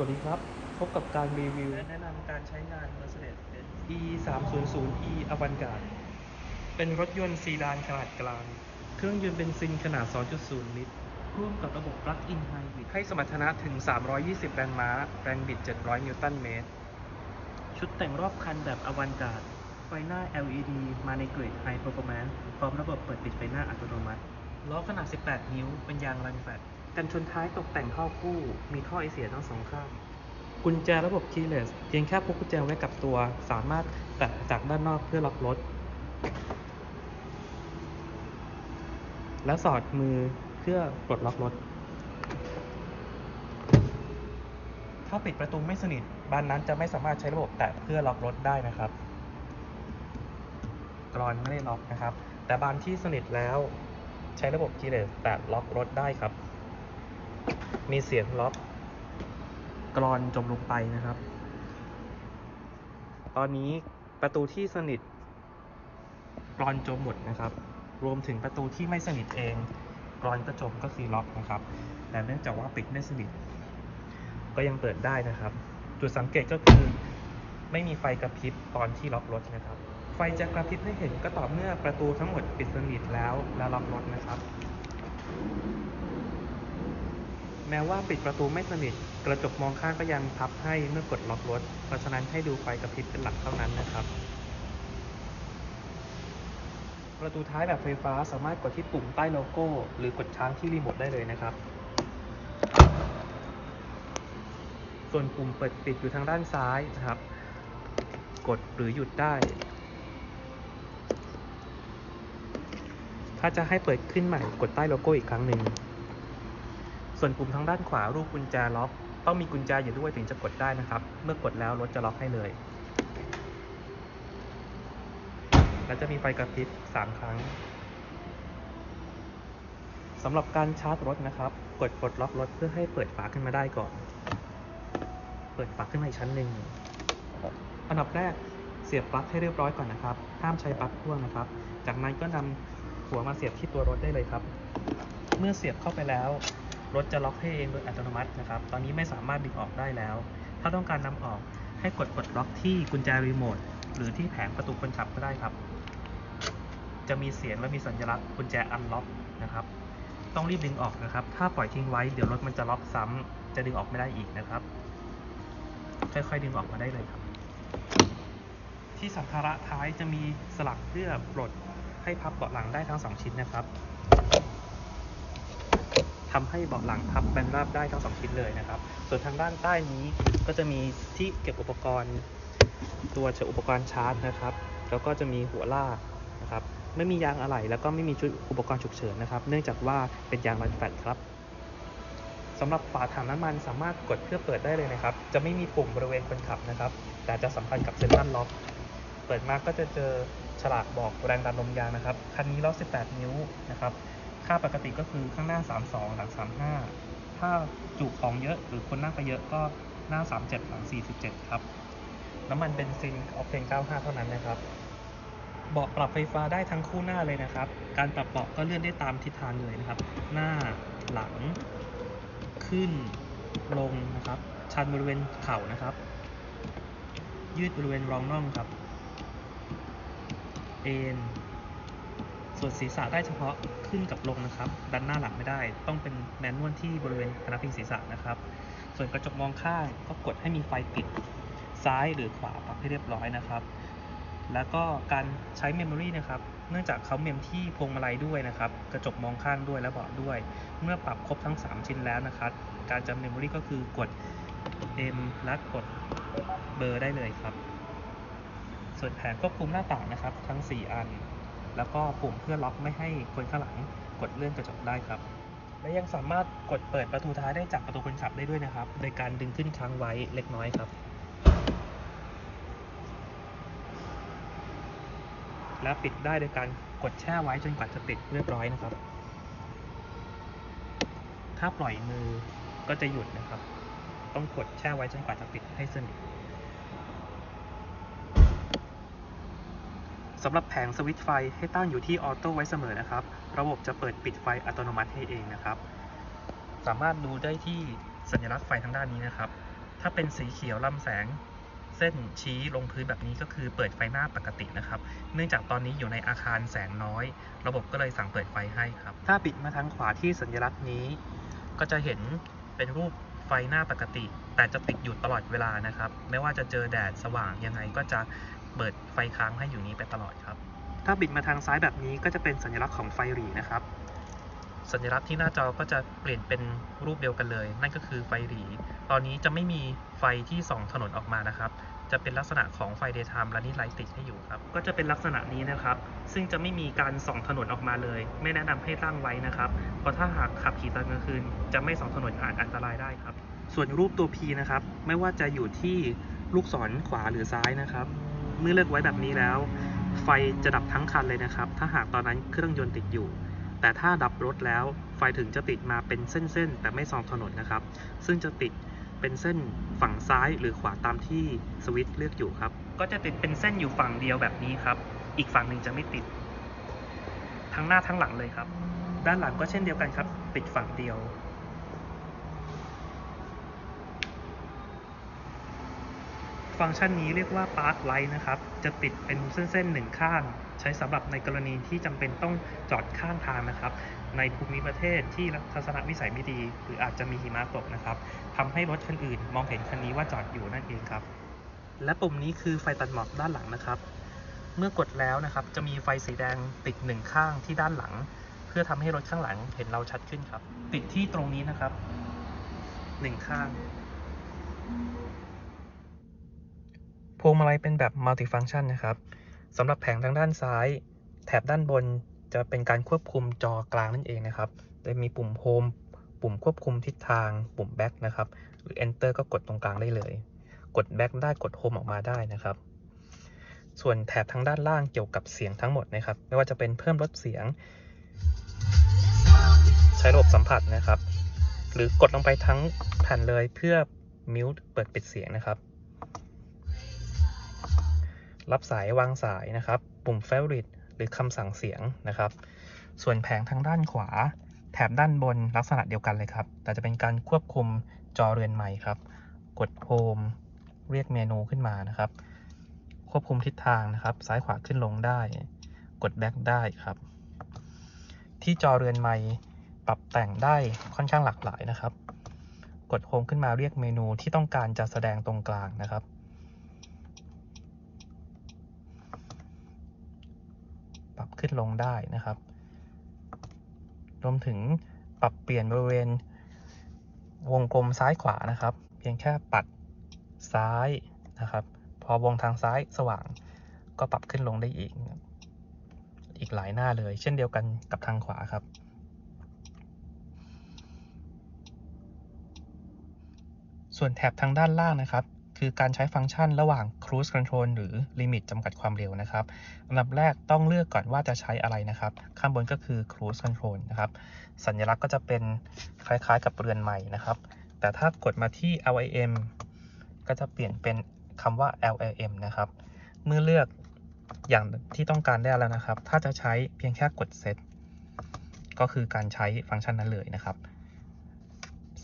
วัสดีครับ พบกับการรีวิว และแนะนำการใช้งาน Mercedes-Benz E 3 0 0 E Avantgarde เป็นรถยนต์ซีดานขนาดกลาง เครื่องยนต์เบนซินขนาด 2.0 ลิตร ร่วมกับระบบ Plug-in Hybrid ให้สมรรถนะถึง 320 แรงม้า แรงบิด 700 นิวตันเมตร ชุดแต่งรอบคันแบบ Avantgarde ไฟหน้า LED มาในเกรด High Performance พร้อมระบบเปิดปิดไฟหน้าอัตโนมัติ ล้อขนาด 18 นิ้ว เป็นยางรันแฟต กันชนท้ายตกแต่งเข้าคู่ มีท่อไอเสียทั้งสองข้าง กุญแจระบบ keyless เพียงแค่พกกุญแจไว้กับตัว สามารถแตะจากด้านนอกเพื่อล็อกรถ และสอดมือเพื่อปลดล็อกรถ ถ้าปิดประตูไม่สนิทบานนั้นจะไม่สามารถใช้ระบบแตะเพื่อล็อกรถได้นะครับ กรอนไม่ได้ล็อกนะครับ แต่บานที่สนิทแล้วใช้ระบบ keyless แตะล็อกรถได้ครับ มีเสียงล็อก กรอนจมลงไปนะครับ ตอนนี้ประตูที่สนิทกรอนจมหมดนะครับ รวมถึงประตูที่ไม่สนิทเองกรอนก็จมก็คือล็อกนะครับ แต่เนื่องจากว่าปิดไม่สนิท ก็ยังเปิดได้นะครับ จุดสังเกตก็คือไม่มีไฟกระพริบตอนที่ล็อกรถนะครับ ไฟจะกระพริบให้เห็นก็ต่อเมื่อประตูทั้งหมดปิดสนิทแล้วและล็อกรถนะครับ แม้ว่าปิดประตูไม่สนิท กระจกมองข้างก็ยังพับให้เมื่อกดล็อกรถ เพราะฉะนั้นให้ดูไฟกระพริบเป็นหลักเท่านั้นนะครับ ประตูท้ายแบบไฟฟ้าสามารถกดที่ปุ่มใต้โลโก้ หรือกดค้างที่รีโมทได้เลยนะครับ ส่วนปุ่มเปิดปิดอยู่ทางด้านซ้ายนะครับ กดหรือหยุดได้ถ้าจะให้เปิดขึ้นใหม่กดใต้โลโก้อีกครั้งหนึ่ง ส่วนปุ่มทางด้านขวารูปกุญแจล็อกต้องมีกุญแจอยู่ด้วยถึงจะกดได้นะครับ เมื่อกดแล้วรถจะล็อกให้เลย และจะมีไฟกระพริบ3ครั้งสำหรับการชาร์จรถนะครับ กดปลดล็อกรถเพื่อให้เปิดฝาขึ้นมาได้ก่อน เปิดฝาขึ้นมาอีกชั้นหนึ่งอันดับแรกเสียบปลั๊กให้เรียบร้อยก่อนนะครับ ห้ามใช้ปลั๊กพ่วงนะครับ จากนั้นก็นำหัวมาเสียบที่ตัวรถได้เลยครับ เมื่อเสียบเข้าไปแล้ว รถจะล็อกให้เองโดยอัตโนมัตินะครับ ตอนนี้ไม่สามารถดึงออกได้แล้ว ถ้าต้องการนำออกให้กดปลดล็อกที่กุญแจรีโมทหรือที่แผงประตูคนขับก็ได้ครับ จะมีเสียงและมีสัญลักษณ์กุญแจอันล็อกนะครับ ต้องรีบดึงออกนะครับ ถ้าปล่อยทิ้งไว้เดี๋ยวรถมันจะล็อกซ้ำจะดึงออกไม่ได้อีกนะครับ ค่อยๆดึงออกมาได้เลยครับ ที่สัมภาระท้ายจะมีสลักเพื่อปลดให้พับเบาะหลังได้ทั้งสองชิ้นนะครับ ทำให้เบาะหลังพับแบนราบได้ทั้งสองชิ้นเลยนะครับ ส่วนทางด้านใต้นี้ก็จะมีที่เก็บอุปกรณ์ ตัวเฉอุปกรณ์ชาร์จนะครับ แล้วก็จะมีหัวลากนะครับ ไม่มียางอะไหล่แล้วก็ไม่มีชุดอุปกรณ์ฉุกเฉินนะครับ เนื่องจากว่าเป็นยางรันแฟตครับสำหรับฝาถังน้ำมันสามารถกดเพื่อเปิดได้เลยนะครับ จะไม่มีปุ่มบริเวณคนขับนะครับ แต่จะสัมพันธ์กับเซ็นทรัลล็อก เปิดมาก็จะเจอฉลากบอกแรงดันลมยางนะครับ คันนี้ล้อ18 นิ้วนะครับ ค่าปกติก็คือข้างหน้า 32 หลัง 35 ถ้าจุของเยอะหรือคนนั่งไปเยอะก็หน้า 37 หลัง 47 ครับ น้ำมันเบนซินออกเทน95 เท่านั้นนะครับ เบาะปรับไฟฟ้าได้ทั้งคู่หน้าเลยนะครับ การปรับเบาะก็เลื่อนได้ตามทิศทางเลยนะครับ หน้าหลัง ขึ้นลงนะครับ ชันบริเวณเข่านะครับ ยืดบริเวณรองน่องครับ เอ็น ส่วนศีรษะได้เฉพาะขึ้นกับลงนะครับ ดันหน้าหลังไม่ได้ ต้องเป็นแมนนวลที่บริเวณพนักพิงศีรษะนะครับ ส่วนกระจกมองข้างก็กดให้มีไฟติดซ้ายหรือขวาปรับให้เรียบร้อยนะครับ แล้วก็การใช้เมมโมรีนะครับเนื่องจากเขาเมมที่พวงมาลัยด้วยนะครับ กระจกมองข้างด้วยและเบาะด้วย เมื่อปรับครบทั้ง 3 ชิ้นแล้วนะครับ การจำเมมโมรีก็คือกด M และกดเบอร์ได้เลยครับ ส่วนแผงควบคุมหน้าต่างนะครับ ทั้ง 4 อัน แล้วก็ปุ่มเพื่อล็อกไม่ให้คนข้างหลังกดเลื่อนกระจกได้ครับ และยังสามารถกดเปิดประตูท้ายได้จากประตูคนขับได้ด้วยนะครับ โดยการดึงขึ้นค้างไว้เล็กน้อยครับ และปิดได้โดยการกดแช่ไว้จนกว่าจะติดเรียบร้อยนะครับ ถ้าปล่อยมือก็จะหยุดนะครับ ต้องกดแช่ไว้จนกว่าจะปิดให้สนิท สำหรับแผงสวิตช์ไฟให้ตั้งอยู่ที่ออโต้ไว้เสมอนะครับ ระบบจะเปิดปิดไฟอัตโนมัติให้เองนะครับ สามารถดูได้ที่สัญลักษณ์ไฟทางด้านนี้นะครับ ถ้าเป็นสีเขียวลำแสง เส้นชี้ลงพื้นแบบนี้ก็คือเปิดไฟหน้าปกตินะครับ เนื่องจากตอนนี้อยู่ในอาคารแสงน้อย ระบบก็เลยสั่งเปิดไฟให้ครับ ถ้าปิดมาทางขวาที่สัญลักษณ์นี้ ก็จะเห็นเป็นรูปไฟหน้าปกติ แต่จะติดอยู่ตลอดเวลานะครับ ไม่ว่าจะเจอแดดสว่างยังไงก็จะ เปิดไฟค้างให้อยู่นี้ไปตลอดครับ ถ้าบิดมาทางซ้ายแบบนี้ก็จะเป็นสัญลักษณ์ของไฟหรี่นะครับ สัญลักษณ์ที่หน้าจอก็จะเปลี่ยนเป็นรูปเดียวกันเลย นั่นก็คือไฟหรี่ ตอนนี้จะไม่มีไฟที่ส่องถนนออกมานะครับ จะเป็นลักษณะของไฟ daytime และนี่ไลท์ติดให้อยู่ครับ ก็จะเป็นลักษณะนี้นะครับ ซึ่งจะไม่มีการส่องถนนออกมาเลย ไม่แนะนำให้ตั้งไว้นะครับ เพราะถ้าหากขับขี่ตอนกลางคืน จะไม่ส่องถนนอาจอันตรายได้ครับ ส่วนรูปตัว P นะครับ ไม่ว่าจะอยู่ที่ลูกศรขวาหรือซ้ายนะครับ เมื่อเลือกไว้แบบนี้แล้ว ไฟจะดับทั้งคันเลยนะครับ ถ้าหากตอนนั้นเครื่องยนต์ติดอยู่ แต่ถ้าดับรถแล้วไฟถึงจะติดมาเป็นเส้นๆ แต่ไม่ส่องถนนนะครับ ซึ่งจะติดเป็นเส้นฝั่งซ้ายหรือขวาตามที่สวิตช์เลือกอยู่ครับ ก็จะติดเป็นเส้นอยู่ฝั่งเดียวแบบนี้ครับ อีกฝั่งหนึ่งจะไม่ติด ทั้งหน้าทั้งหลังเลยครับ ด้านหลังก็เช่นเดียวกันครับ ติดฝั่งเดียว ฟังก์ชันนี้เรียกว่า Park Light นะครับ จะติดเป็นเส้นๆหนึ่งข้าง ใช้สำหรับในกรณีที่จำเป็นต้องจอดข้างทางนะครับ ในภูมิประเทศที่ทัศนวิสัยไม่ดี หรืออาจจะมีหิมะตกนะครับทำให้รถคันอื่น มองเห็นคันนี้ว่าจอดอยู่นั่นเองครับ และปุ่มนี้คือไฟตัดหมอกด้านหลังนะครับ เมื่อกดแล้วนะครับ จะมีไฟสีแดงติดหนึ่งข้างที่ด้านหลัง เพื่อทำให้รถข้างหลังเห็นเราชัดขึ้นครับ ติดที่ตรงนี้นะครับหนึ่งข้าง พวงมาลัยเป็นแบบ multi-function นะครับสำหรับแผงทางด้านซ้าย แถบด้านบนจะเป็นการควบคุมจอกลางนั่นเองนะครับจะมีปุ่ม home ปุ่มควบคุมทิศทาง ปุ่ม back นะครับ หรือ enter ก็กดตรงกลางได้เลย กด back ได้กด home ออกมาได้นะครับ ส่วนแถบทางด้านล่างเกี่ยวกับเสียงทั้งหมดนะครับ ไม่ว่าจะเป็นเพิ่มลดเสียง ใช้ระบบสัมผัสนะครับ หรือกดลงไปทั้งแผ่นเลยเพื่อ mute เปิดปิดเสียงนะครับ รับสายวางสายนะครับ ปุ่ม favorite หรือคำสั่งเสียงนะครับ ส่วนแผงทางด้านขวา แถบด้านบนลักษณะเดียวกันเลยครับ แต่จะเป็นการควบคุมจอเรือนใหม่ครับ กด home เรียกเมนูขึ้นมานะครับ ควบคุมทิศทางนะครับ ซ้ายขวาขึ้นลงได้ กด back ได้ครับ ที่จอเรือนใหม่ปรับแต่งได้ค่อนข้างหลากหลายนะครับ กด home ขึ้นมาเรียกเมนูที่ต้องการจะแสดงตรงกลางนะครับ ปรับ ขึ้นลงได้นะครับ รวมถึงปรับเปลี่ยนบริเวณ วงกลมซ้ายขวานะครับ เพียงแค่ปัดซ้ายนะครับ พอวงทางซ้ายสว่างก็ปรับขึ้นลงได้อีก อีกหลายหน้าเลย เช่นเดียวกันกับทางขวาครับ ส่วนแถบทางด้านล่างนะครับ คือการใช้ฟังก์ชันระหว่าง cruise control หรือ limit จำกัดความเร็วนะครับ อันดับแรกต้องเลือกก่อนว่าจะใช้อะไรนะครับ ข้างบนก็คือ cruise control นะครับ สัญลักษณ์ก็จะเป็นคล้ายๆกับเรือนใหม่นะครับ แต่ถ้ากดมาที่ LIM ก็จะเปลี่ยนเป็นคำว่า LLM นะครับ เมื่อเลือกอย่างที่ต้องการได้แล้วนะครับ ถ้าจะใช้เพียงแค่กด set ก็คือการใช้ฟังก์ชันนั้นเลยนะครับ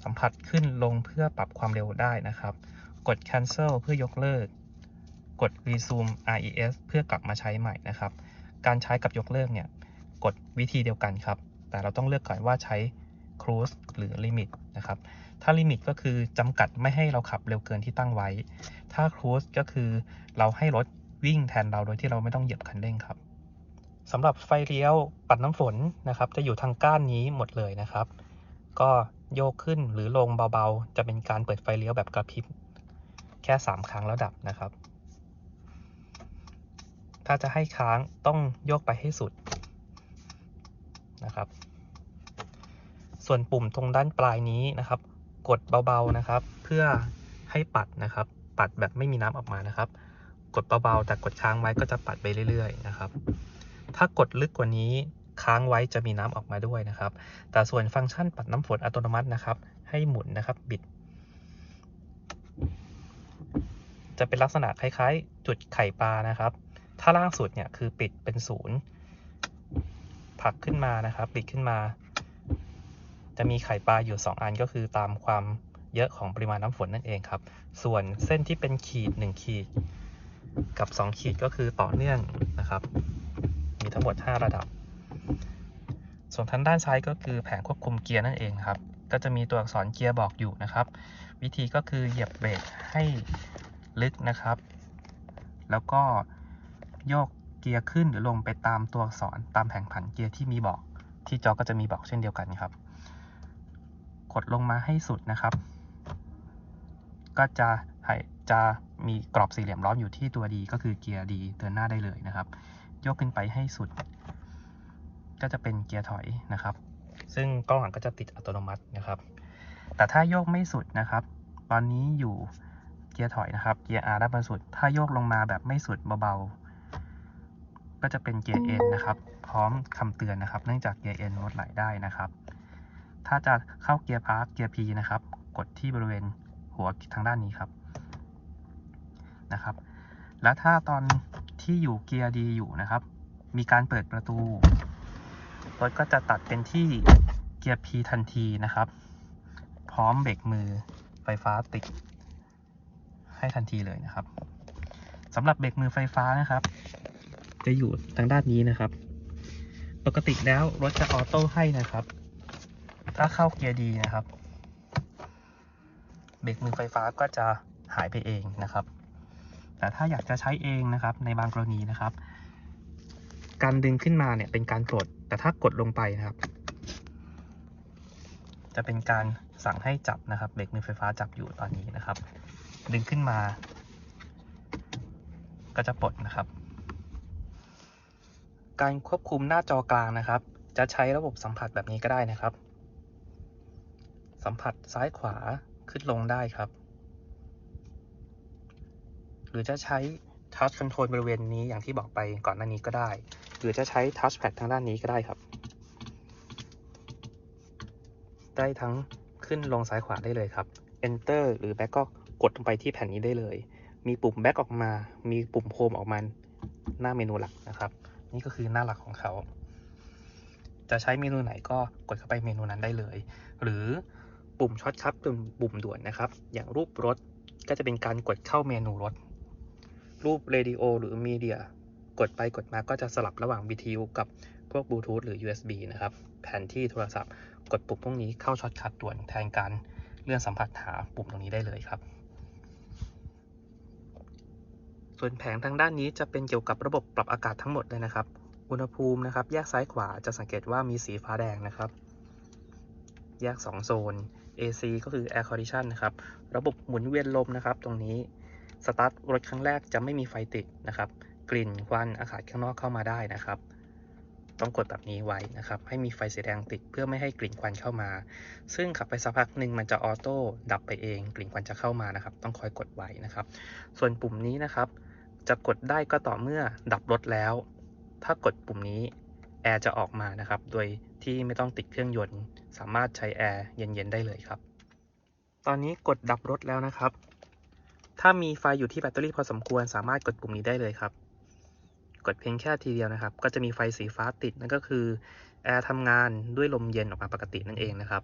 สัมผัสขึ้นลงเพื่อปรับความเร็วได้นะครับ กด cancel เพื่อยกเลิก กด resume RES เพื่อกลับมาใช้ใหม่นะครับ การใช้กับยกเลิกเนี่ยกดวิธีเดียวกันครับ แต่เราต้องเลือกก่อนว่าใช้ cruise หรือ limit นะครับ ถ้า limit ก็คือจำกัดไม่ให้เราขับเร็วเกินที่ตั้งไว้ ถ้า cruise ก็คือเราให้รถวิ่งแทนเราโดยที่เราไม่ต้องเหยียบคันเร่งครับสำหรับไฟเลี้ยวปัดน้ำฝนนะครับ จะอยู่ทางก้านนี้หมดเลยนะครับ ก็โยกขึ้นหรือลงเบาๆ จะเป็นการเปิดไฟเลี้ยวแบบกระพริบ แค่ 3 ครั้งแล้วดับนะครับ ถ้าจะให้ค้างต้องโยกไปให้สุดนะครับ ส่วนปุ่มตรงด้านปลายนี้นะครับ กดเบาๆนะครับ เพื่อให้ปัดนะครับ ปัดแบบไม่มีน้ำออกมานะครับ กดเบาๆแต่กดค้างไว้ก็จะปัดไปเรื่อยๆนะครับ ถ้ากดลึกกว่านี้ค้างไว้จะมีน้ำออกมาด้วยนะครับ แต่ส่วนฟังก์ชันปัดน้ำฝนอัตโนมัตินะครับ ให้หมุนนะครับ บิด จะเป็นลักษณะคล้ายๆ จุดไข่ปลานะครับ ถ้าล่างสุดเนี่ยคือปิดเป็นศูนย์ผลักขึ้นมานะครับบิดขึ้นมา จะมีไข่ปลาอยู่ 2 อันก็คือตามความเยอะของปริมาณน้ำฝนนั่นเองครับ ส่วนเส้นที่เป็นขีด 1 ขีด กับ 2 ขีดก็คือต่อเนื่องนะครับ มีทั้งหมด 5 ระดับ ส่วนทางด้านซ้ายก็คือแผงควบคุมเกียร์นั่นเองครับ ก็จะมีตัวอักษรเกียร์บอกอยู่นะครับ วิธีก็คือเหยียบเบรกให้ ลึกนะครับ แล้วก็โยกเกียร์ขึ้นหรือลงไปตามตัวอักษรตามแผงผันเกียร์ที่มีบอก ที่จอก็จะมีบอกเช่นเดียวกันครับ กดลงมาให้สุดนะครับ ก็จะให้จะมีกรอบสี่เหลี่ยมล้อมอยู่ที่ตัวดีก็คือเกียร์ดีเดินหน้าได้เลยนะครับ ยกขึ้นไปให้สุด ก็จะเป็นเกียร์ถอยนะครับ ซึ่งกล้องหลังก็จะติดอัตโนมัตินะครับ แต่ถ้าโยกไม่สุดนะครับ ตอนนี้อยู่ เกียร์ถอยนะครับ เกียร์ R ด้านบนสุด ถ้าโยกลงมาแบบไม่สุดเบาๆ ก็จะเป็นเกียร์ N นะครับ พร้อมคำเตือนนะครับ เนื่องจากเกียร์ N ลดไหลได้นะครับ ถ้าจะเข้าเกียร์พาร์คเกียร์ P นะครับ กดที่บริเวณหัวทางด้านนี้ครับ นะครับ แล้วถ้าตอนที่อยู่เกียร์ดีอยู่นะครับ มีการเปิดประตู รถก็จะตัดเป็นที่เกียร์ P ทันทีนะครับ พร้อมเบรกมือไฟฟ้าติด ให้ทันทีเลยนะครับสำหรับเบรกมือไฟฟ้านะครับ จะอยู่ทางด้านนี้นะครับ ปกติแล้วรถจะออโต้ให้นะครับ ถ้าเข้าเกียร์ดีนะครับ เบรกมือไฟฟ้าก็จะหายไปเองนะครับ แต่ถ้าอยากจะใช้เองนะครับ ในบางกรณีนะครับ การดึงขึ้นมาเนี่ยเป็นการกด แต่ถ้ากดลงไปนะครับ จะเป็นการสั่งให้จับนะครับ เบรกมือไฟฟ้าจับอยู่ตอนนี้นะครับ ดึงขึ้นมา ก็จะปลดนะครับ การควบคุมหน้าจอกลางนะครับ จะใช้ระบบสัมผัสแบบนี้ก็ได้นะครับ สัมผัสซ้ายขวาขึ้นลงได้ครับ หรือจะใช้ Touch Control บริเวณนี้อย่างที่บอกไปก่อนหน้านี้ก็ได้ หรือจะใช้ Touchpad ทางด้านนี้ก็ได้ครับ ได้ทั้งขึ้นลงซ้ายขวาได้เลยครับ Enter หรือ Back ก็ กดลงไปที่แผ่นนี้ได้เลย มีปุ่ม Back ออกมา มีปุ่ม Home ออกมาหน้าเมนูหลักนะครับ นี่ก็คือหน้าหลักของเขา จะใช้เมนูไหนก็กดเข้าไปเมนูนั้นได้เลย หรือปุ่มช็อตคัทเป็นปุ่มด่วนนะครับ อย่างรูปรถก็จะเป็นการกดเข้าเมนูรถ รูปเรดิโอหรือมีเดียกดไปกดมาก็จะสลับระหว่าง BTU กับพวกบลูทูธหรือ USB นะครับ แผนที่โทรศัพท์ กดปุ่มพวกนี้เข้าช็อตคัทด่วนแทนการเลื่อนสัมผัสหาปุ่มตรงนี้ได้เลยครับ ส่วนแผงทางด้านนี้จะเป็นเกี่ยวกับระบบปรับอากาศทั้งหมดเลยนะครับ อุณหภูมินะครับ แยกซ้ายขวาจะสังเกตว่ามีสีฟ้าแดงนะครับ แยก 2 โซน AC ก็คือ Air Condition นะครับ ระบบหมุนเวียนลมนะครับ ตรงนี้ สตาร์ทรถครั้งแรกจะไม่มีไฟติดนะครับ กลิ่นควันอากาศข้างนอกเข้ามาได้นะครับต้องกดแบบนี้ไว้นะครับ ให้มีไฟสีแดงติดเพื่อไม่ให้กลิ่นควันเข้ามา ซึ่งขับไปสักพักหนึ่งมันจะออโต้ดับไปเอง กลิ่นควันจะเข้ามานะครับ ต้องคอยกดไว้นะครับ ส่วนปุ่มนี้นะครับ จะกดได้ก็ต่อเมื่อดับรถแล้ว ถ้ากดปุ่มนี้แอร์จะออกมานะครับ โดยที่ไม่ต้องติดเครื่องยนต์ สามารถใช้แอร์เย็นๆได้เลยครับ ตอนนี้กดดับรถแล้วนะครับ ถ้ามีไฟอยู่ที่แบตเตอรี่พอสมควร สามารถกดปุ่มนี้ได้เลยครับ กดเพียงแค่ทีเดียวนะครับ ก็จะมีไฟสีฟ้าติดนั่นก็คือแอร์ทำงานด้วยลมเย็นออกมาปกตินั่นเองนะครับ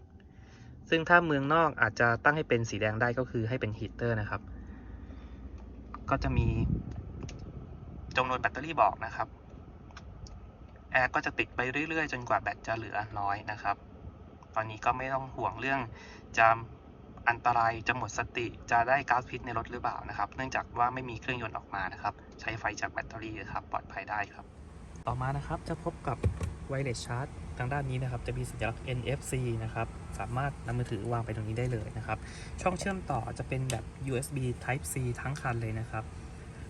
ซึ่งถ้าเมืองนอกอาจจะตั้งให้เป็นสีแดงได้ก็คือให้เป็นฮีเตอร์นะครับ ก็จะมี จำนวนแบตเตอรี่บอกนะครับแอร์ก็จะติดไปเรื่อยๆ จนกว่าแบตจะเหลือน้อยนะครับ ตอนนี้ก็ไม่ต้องห่วงเรื่องจะอันตรายจะหมดสติจะได้ก๊าซพิษในรถหรือเปล่านะครับ เนื่องจากว่าไม่มีเครื่องยนต์ออกมานะครับ ใช้ไฟจากแบตเตอรี่ครับปลอดภัยได้ครับ ต่อมานะครับจะพบกับ Wireless Charge ทางด้านนี้นะครับ จะมีสัญลักษณ์ NFC นะครับ สามารถนำมือถือวางไปตรงนี้ได้เลยนะครับ ช่องเชื่อมต่อจะเป็นแบบ USB Type C ทั้งคันเลยนะครับ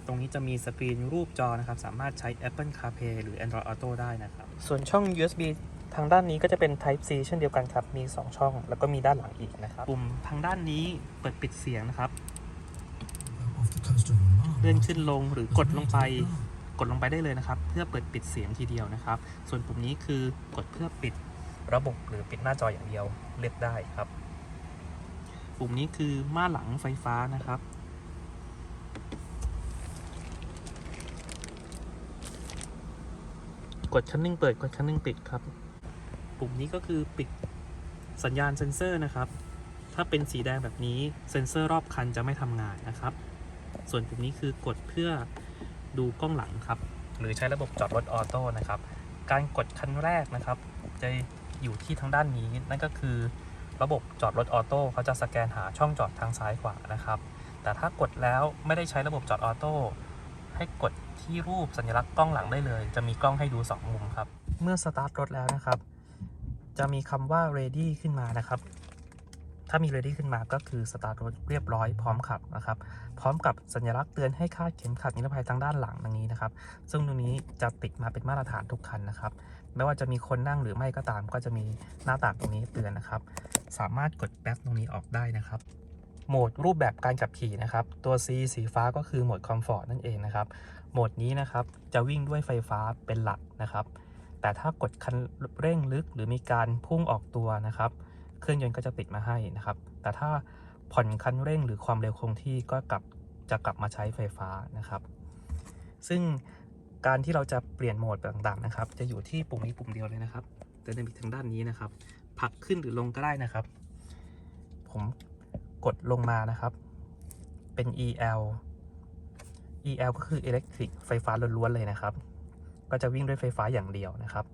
ตรงนี้จะมีสกรีนรูปจอนะครับ สามารถใช้ Apple CarPlay หรือ Android Auto ได้นะครับ ส่วนช่อง USB ทางด้านนี้ก็จะเป็น Type C เช่นเดียวกันครับ มี 2 ช่อง แล้วก็มีด้านหลังอีกนะครับ ปุ่มทางด้านนี้เปิดปิดเสียงนะครับ off the coast of Oman. เลื่อนขึ้นลงหรือกดลงไป กดลงไปได้เลยนะครับ เพื่อเปิดปิดเสียงทีเดียวนะครับ ส่วนปุ่มนี้คือกดเพื่อปิดระบบหรือปิดหน้าจออย่างเดียวเลือกได้ครับ ปุ่มนี้คือม่านหลังไฟฟ้านะครับ กดคันหนึงเปิดกดคันหนึงปิดครับ ปุ่มนี้ก็คือปิดสัญญาณเซ็นเซอร์นะครับ ถ้าเป็นสีแดงแบบนี้เซ็นเซอร์รอบคันจะไม่ทำงานนะครับ ส่วนปุ่มนี้คือกดเพื่อดูกล้องหลังครับ หรือใช้ระบบจอดรถออโต้นะครับ การกดคันแรกนะครับ จะอยู่ที่ทางด้านนี้นั่นก็คือ ระบบจอดรถออโต้เขาจะสแกนหาช่องจอดทางซ้ายขวานะครับ แต่ถ้ากดแล้วไม่ได้ใช้ระบบจอดออโต้ให้กด ที่รูปสัญลักษณ์กล้องหลังได้เลย จะมีกล้องให้ดู 2 มุมครับ เมื่อสตาร์ทรถแล้วนะครับ จะมีคำว่า ready ขึ้นมานะครับ ถ้ามี ready ขึ้นมาก็คือสตาร์ทรถเรียบร้อยพร้อมขับนะครับ พร้อมกับสัญลักษณ์เตือนให้คาดเข็มขัดนิรภัยทางด้านหลังดังนี้นะครับ ซึ่งตรงนี้จะติดมาเป็นมาตรฐานทุกคันนะครับ ไม่ว่าจะมีคนนั่งหรือไม่ก็ตาม ก็จะมีหน้าต่างตรงนี้เตือนนะครับ สามารถกดแบ็คตรงนี้ออกได้นะครับโหมดรูปแบบการขับขี่นะครับ ตัว C สีฟ้าก็คือโหมดคอมฟอร์ตนั่นเองนะครับ โหมดนี้นะครับจะวิ่งด้วยไฟฟ้าเป็นหลักนะครับ แต่ถ้ากดคันเร่งลึกหรือมีการพุ่งออกตัวนะครับ เครื่องยนต์ก็จะติดมาให้นะครับ แต่ถ้าผ่อนคันเร่งหรือความเร็วคงที่ก็กลับจะกลับมาใช้ไฟฟ้านะครับ ซึ่งการที่เราจะเปลี่ยนโหมดต่างๆนะครับ จะอยู่ที่ปุ่มนี้ปุ่มเดียวเลยนะครับเดินไปทางด้านนี้นะครับผลักขึ้นหรือลงก็ได้นะครับ ผมกดลงมานะครับ เป็น EL EL ก็คือ Electric ไฟฟ้าล้วนๆเลยนะครับ ก็จะวิ่งด้วยไฟฟ้าอย่างเดียวนะครับ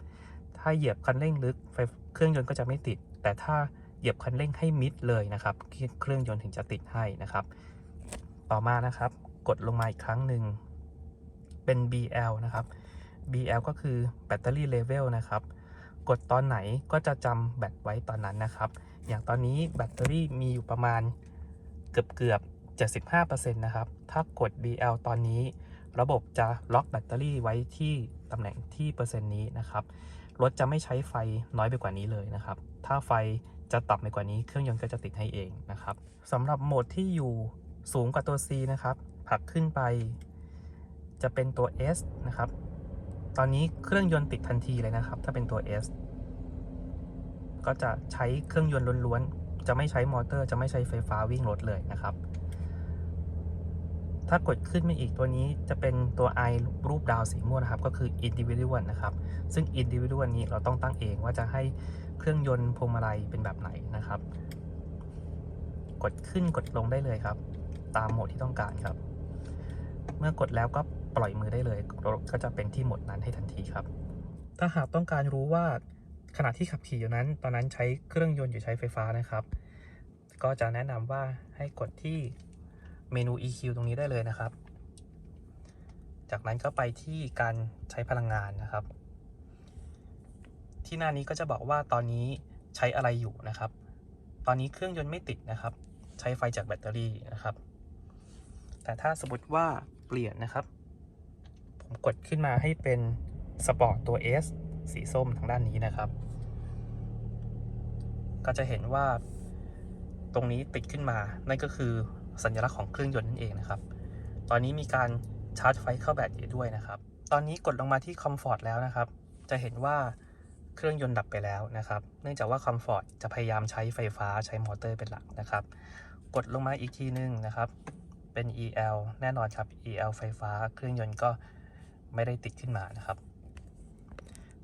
ถ้าเหยียบคันเร่งลึกไฟเครื่องยนต์ก็จะไม่ติด แต่ถ้าเหยียบคันเร่งให้มิดเลยนะครับ เครื่องยนต์ถึงจะติดให้นะครับ ต่อมานะครับ กดลงมาอีกครั้งหนึ่งเป็น BL นะครับ BL ก็คือแบตเตอรี่เลเวลนะครับ กดตอนไหนก็จะจำแบตไว้ตอนนั้นนะครับ อย่างตอนนี้แบตเตอรี่มีอยู่ประมาณเกือบเกือบ 75%นะครับ ถ้ากด BL ตอนนี้ ระบบจะล็อกแบตเตอรี่ไว้ที่ตำแหน่งที่เปอร์เซ็นต์นี้นะครับ รถจะไม่ใช้ไฟน้อยไปกว่านี้เลยนะครับ ถ้าไฟจะต่ำไปกว่านี้เครื่องยนต์ก็จะติดให้เองนะครับสำหรับโหมดที่อยู่สูงกว่าตัว C นะครับผลักขึ้นไป จะเป็นตัว S นะครับ ตอนนี้เครื่องยนต์ติดทันทีเลยนะครับ ถ้าเป็นตัว S ก็จะใช้เครื่องยนต์ล้วนๆ จะไม่ใช้มอเตอร์ จะไม่ใช้ไฟฟ้าวิ่งรถเลยนะครับ ถ้ากดขึ้นมาอีกตัวนี้จะเป็นตัว I รูปดาวสีม่วงนะครับ ก็คือ individual นะครับ ซึ่ง individual นี้เราต้องตั้งเองว่าจะให้เครื่องยนต์พวงมาลัยเป็นแบบไหนนะครับ กดขึ้นกดลงได้เลยครับ ตามโหมดที่ต้องการครับ เมื่อกดแล้วก็ปล่อยมือได้เลยรถก็จะเป็นที่โหมดนั้นให้ทันทีครับ ถ้าหากต้องการรู้ว่าขณะที่ขับขี่อยู่นั้น ตอนนั้นใช้เครื่องยนต์หรือใช้ไฟฟ้านะครับ ก็จะแนะนำว่าให้กดที่ เมนู EQ ตรงนี้ได้เลยนะครับ จากนั้นก็ไปที่การใช้พลังงานนะครับ ที่หน้านี้ก็จะบอกว่าตอนนี้ใช้อะไรอยู่นะครับ ตอนนี้เครื่องยนต์ไม่ติดนะครับ ใช้ไฟจากแบตเตอรี่นะครับ แต่ถ้าสมมติว่าเปลี่ยนนะครับ ผมกดขึ้นมาให้เป็นสปอร์ตตัว S สีส้มทางด้านนี้นะครับ ก็จะเห็นว่าตรงนี้ติดขึ้นมา นั่นก็คือ สัญลักษณ์ของเครื่องยนต์นั่นเองนะครับ ตอนนี้มีการชาร์จไฟเข้าแบตอยู่ด้วยนะครับ ตอนนี้กดลงมาที่ Comfort แล้วนะครับ จะเห็นว่าเครื่องยนต์ดับไปแล้วนะครับ เนื่องจากว่า Comfort จะพยายามใช้ไฟฟ้าใช้มอเตอร์เป็นหลักนะครับ กดลงมาอีกทีนึงนะครับ เป็น EL แน่นอนครับ EL ไฟฟ้า เครื่องยนต์ก็ไม่ได้ติดขึ้นมานะครับ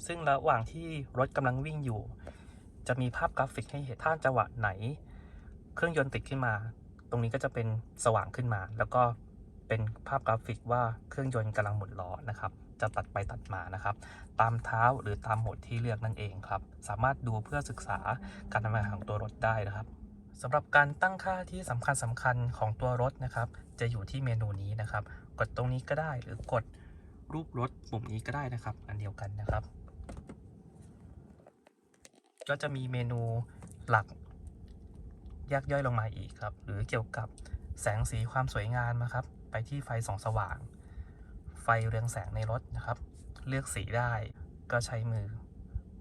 ซึ่งระหว่างที่รถกำลังวิ่งอยู่ จะมีภาพกราฟิกให้เห็นถ้าจังหวะไหน เครื่องยนต์ติดขึ้นมา รงนี้ก็จะเป็นสว่างขึ้นมา แล้วก็เป็นภาพกราฟิกว่าเครื่องยนต์กำลังหมุนล้อนะครับ จะตัดไปตัดมานะครับ ตามเท้าหรือตามโหมดที่เลือกนั่นเองครับ สามารถดูเพื่อศึกษาการทำงานของตัวรถได้นะครับสำหรับการตั้งค่าที่สำคัญสำคัญของตัวรถนะครับ จะอยู่ที่เมนูนี้นะครับ กดตรงนี้ก็ได้หรือกดรูปรถปุ่มนี้ก็ได้นะครับ อันเดียวกันนะครับ ก็จะมีเมนูหลัก แยกย่อยลงมาอีกครับ หรือเกี่ยวกับแสงสีความสวยงามนะครับ ไปที่ไฟส่องสว่าง ไฟเรืองแสงในรถนะครับ เลือกสีได้ก็ใช้มือ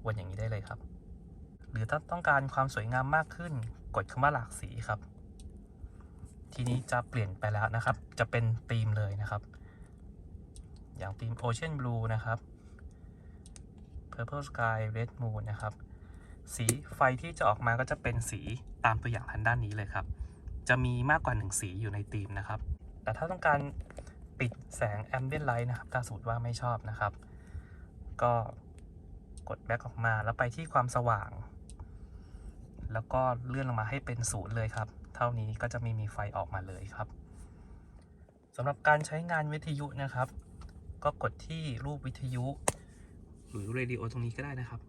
วนอย่างนี้ได้เลยครับ หรือถ้าต้องการความสวยงามมากขึ้น กดคำว่าหลากสีครับ ทีนี้จะเปลี่ยนไปแล้วนะครับ จะเป็นธีมเลยนะครับ อย่างธีม Ocean Blue นะครับ Purple Sky Red Moon นะครับ สีไฟที่จะออกมาก็จะเป็นสีตามตัวอย่างทางด้านนี้เลยครับ จะมีมากกว่า 1 สีอยู่ในธีมนะครับ แต่ถ้าต้องการปิดแสง Ambient Light นะครับ ถ้าสมมติว่าไม่ชอบนะครับ ก็กดแบ็กออกมาแล้วไปที่ความสว่าง แล้วก็เลื่อนลงมาให้เป็นศูนย์เลยครับ เท่านี้ก็จะไม่มีไฟออกมาเลยครับสำหรับการใช้งานวิทยุนะครับ ก็กดที่รูปวิทยุ หรือเรดิโอตรงนี้ก็ได้นะครับ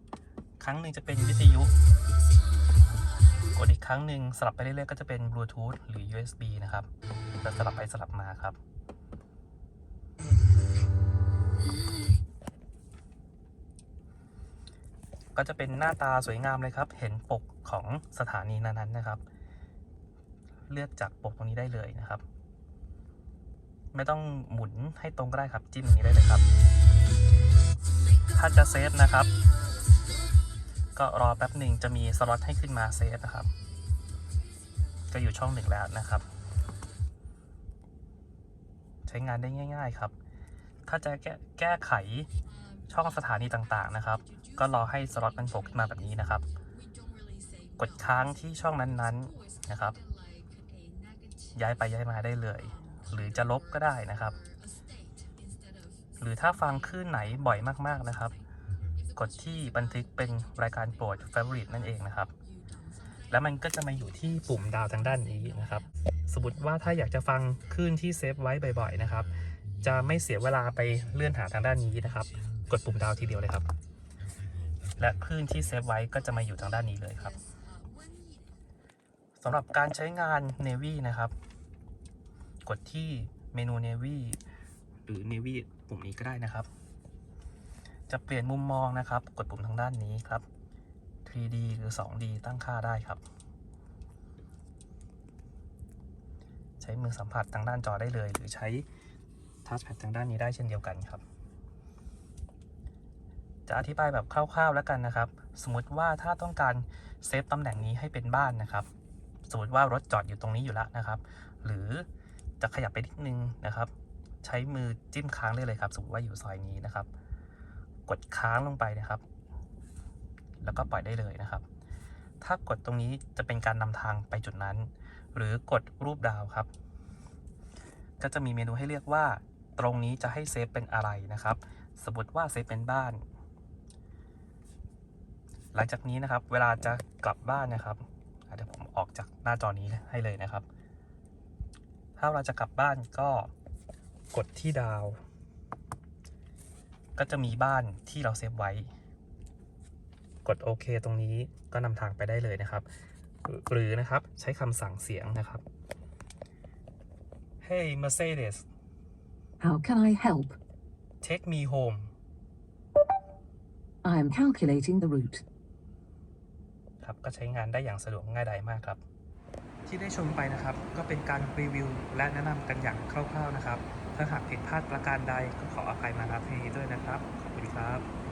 ครั้งหนึ่งจะเป็นวิทยุ กดอีกครั้งหนึ่งสลับไปเรื่อยๆก็จะเป็นบลูทูธหรือ USB นะครับจะสลับไปสลับมาครับก็จะเป็นหน้าตาสวยงามเลยครับ เห็นปกของสถานีนั้นๆนะครับ เลือกจากปกตรงนี้ได้เลยนะครับ ไม่ต้องหมุนให้ตรงก็ได้ครับ จิ้มอย่างนี้ได้เลยครับ ถ้าจะเซฟนะครับ ก็รอแป๊บหนึ่งจะมีสล็อตให้ขึ้นมาเซฟนะครับก็อยู่ช่องหนึ่งแล้วนะครับ ใช้งานได้ง่าย ๆครับ ถ้าจะแก้แก้ไขช่องสถานีต่างๆนะครับ ก็รอให้สล็อตมันโผล่ขึ้นมาแบบนี้นะครับ กดค้างที่ช่องนั้นๆนะครับ ย้ายไปย้ายมาได้เลย หรือจะลบก็ได้นะครับ หรือถ้าฟังคลื่นไหนบ่อยมากๆนะครับ กดที่บันทึกเป็นรายการโปรด favorite นั่นเองนะครับ แล้วมันก็จะมาอยู่ที่ปุ่มดาวทางด้านนี้นะครับ สมมติว่าถ้าอยากจะฟังคลื่นที่เซฟไว้บ่อยๆนะครับ จะไม่เสียเวลาไปเลื่อนหาทางด้านนี้นะครับ กดปุ่มดาวทีเดียวเลยครับ และคลื่นที่เซฟไว้ก็จะมาอยู่ทางด้านนี้เลยครับสำหรับการใช้งาน Navy นะครับ กดที่เมนู Navy หรือ Navy ปุ่มนี้ก็ได้นะครับ จะเปลี่ยนมุมมองนะครับ กดปุ่มทางด้านนี้ครับ 3D หรือ 2D ตั้งค่าได้ครับ ใช้มือสัมผัสทางด้านจอได้เลย หรือใช้ทัชแพดทางด้านนี้ได้เช่นเดียวกันครับ จะอธิบายแบบคร่าวๆแล้วกันนะครับ สมมติว่าถ้าต้องการเซฟตำแหน่งนี้ให้เป็นบ้านนะครับ สมมติว่ารถจอดอยู่ตรงนี้อยู่แล้วนะครับ หรือจะขยับไปนิดนึงนะครับ ใช้มือจิ้มค้างได้เลยครับ สมมติว่าอยู่ซอยนี้นะครับ กดค้างลงไปนะครับ แล้วก็ปล่อยได้เลยนะครับ ถ้ากดตรงนี้จะเป็นการนำทางไปจุดนั้น หรือกดรูปดาวครับ ก็จะมีเมนูให้เรียกว่า ตรงนี้จะให้เซฟเป็นอะไรนะครับ สมมติว่าเซฟเป็นบ้าน หลังจากนี้นะครับ เวลาจะกลับบ้านนะครับเดี๋ยวผมออกจากหน้าจอนี้ให้เลยนะครับ ถ้าเราจะกลับบ้านก็กดที่ดาว ก็จะมีบ้านที่เราเซฟไว้ กดโอเคตรงนี้ก็นำทางไปได้เลยนะครับ หรือนะครับใช้คำสั่งเสียงนะครับ Hey Mercedes How can I help? take me home I am calculating the route. ครับก็ใช้งานได้อย่างสะดวกง่ายดายมากครับ ที่ได้ชมไปนะครับ ก็เป็นการรีวิวและแนะนำกันอย่างคร่าวๆนะครับ ถ้าหากผิดพลาดประการใดก็ขออภัยมาณที่นี้ด้วยนะครับ ขอบคุณครับ